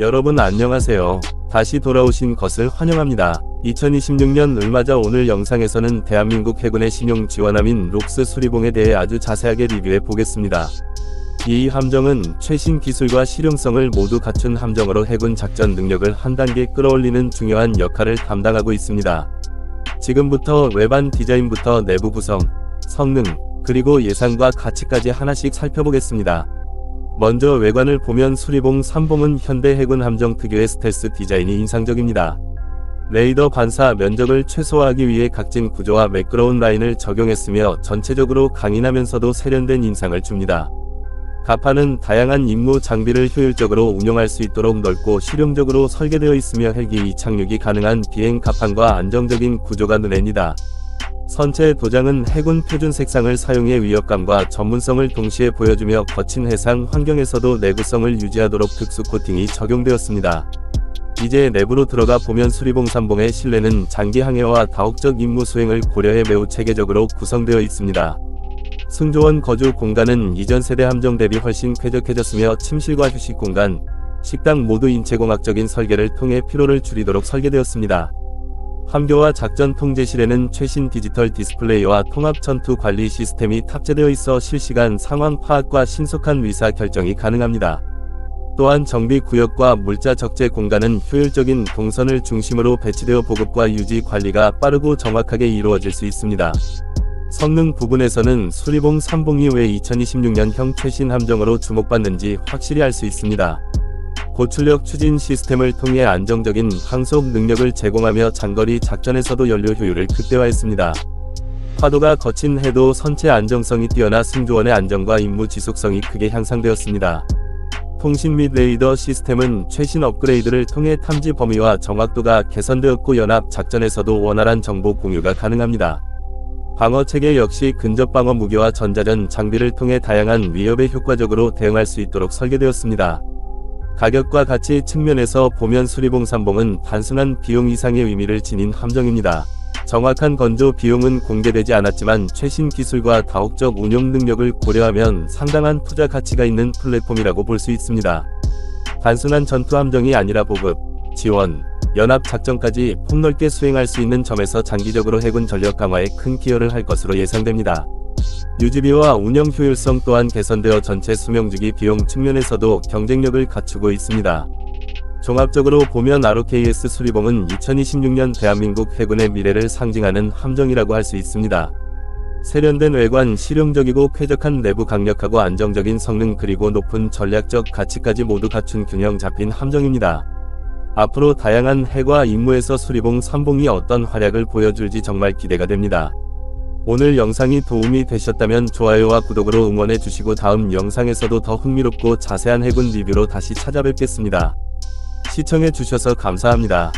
여러분 안녕하세요. 다시 돌아오신 것을 환영합니다. 2026년 을맞아 오늘 영상에서는 대한민국 해군의 신용 지원함인 록스 수리봉에 대해 아주 자세하게 리뷰해 보겠습니다. 이 함정은 최신 기술과 실용성을 모두 갖춘 함정으로 해군 작전 능력을 한 단계 끌어올리는 중요한 역할을 담당하고 있습니다. 지금부터 외관 디자인부터 내부 구성, 성능, 그리고 예산과 가치까지 하나씩 살펴보겠습니다. 먼저 외관을 보면 수리봉 3봉은 현대 해군 함정 특유의 스텔스 디자인이 인상적입니다. 레이더 반사 면적을 최소화하기 위해 각진 구조와 매끄러운 라인을 적용했으며 전체적으로 강인하면서도 세련된 인상을 줍니다. 가판은 다양한 임무 장비를 효율적으로 운용할 수 있도록 넓고 실용적으로 설계되어 있으며 헬기 이착륙이 가능한 비행 가판과 안정적인 구조가 눈에 니다 선체 도장은 해군 표준 색상을 사용해 위협감과 전문성을 동시에 보여주며 거친 해상 환경에서도 내구성을 유지하도록 특수 코팅이 적용되었습니다. 이제 내부로 들어가 보면 수리봉 3봉의 실내는 장기 항해와 다옥적 임무 수행을 고려해 매우 체계적으로 구성되어 있습니다. 승조원 거주 공간은 이전 세대 함정 대비 훨씬 쾌적해졌으며 침실과 휴식 공간, 식당 모두 인체공학적인 설계를 통해 피로를 줄이도록 설계되었습니다. 함교와 작전 통제실에는 최신 디지털 디스플레이와 통합 전투 관리 시스템이 탑재되어 있어 실시간 상황 파악과 신속한 의사 결정이 가능합니다. 또한 정비 구역과 물자 적재 공간은 효율적인 동선을 중심으로 배치되어 보급과 유지 관리가 빠르고 정확하게 이루어질 수 있습니다. 성능 부분에서는 수리봉 3봉이 왜 2026년형 최신 함정으로 주목받는지 확실히 알 수 있습니다. 고출력 추진 시스템을 통해 안정적인 항속 능력을 제공하며 장거리 작전에서도 연료 효율을 극대화했습니다. 파도가 거친 해도 선체 안정성이 뛰어나 승조원의 안정과 임무 지속성이 크게 향상되었습니다. 통신 및 레이더 시스템은 최신 업그레이드를 통해 탐지 범위와 정확도가 개선되었고 연합 작전에서도 원활한 정보 공유가 가능합니다. 방어 체계 역시 근접 방어 무기와 전자전 장비를 통해 다양한 위협에 효과적으로 대응할 수 있도록 설계되었습니다. 가격과 가치 측면에서 보면 수리봉 3봉은 단순한 비용 이상의 의미를 지닌 함정입니다. 정확한 건조 비용은 공개되지 않았지만 최신 기술과 다옥적 운용 능력을 고려하면 상당한 투자 가치가 있는 플랫폼이라고 볼 수 있습니다. 단순한 전투 함정이 아니라 보급, 지원, 연합 작전까지 폭넓게 수행할 수 있는 점에서 장기적으로 해군 전력 강화에 큰 기여를 할 것으로 예상됩니다. 유지비와 운영 효율성 또한 개선되어 전체 수명주기 비용 측면에서도 경쟁력을 갖추고 있습니다. 종합적으로 보면 ROKS 수리봉은 2026년 대한민국 해군의 미래를 상징하는 함정이라고 할 수 있습니다. 세련된 외관, 실용적이고 쾌적한 내부 강력하고 안정적인 성능 그리고 높은 전략적 가치까지 모두 갖춘 균형 잡힌 함정입니다. 앞으로 다양한 해과 임무에서 수리봉 3봉이 어떤 활약을 보여줄지 정말 기대가 됩니다. 오늘 영상이 도움이 되셨다면 좋아요와 구독으로 응원해 주시고 다음 영상에서도 더 흥미롭고 자세한 해군 리뷰로 다시 찾아뵙겠습니다. 시청해 주셔서 감사합니다.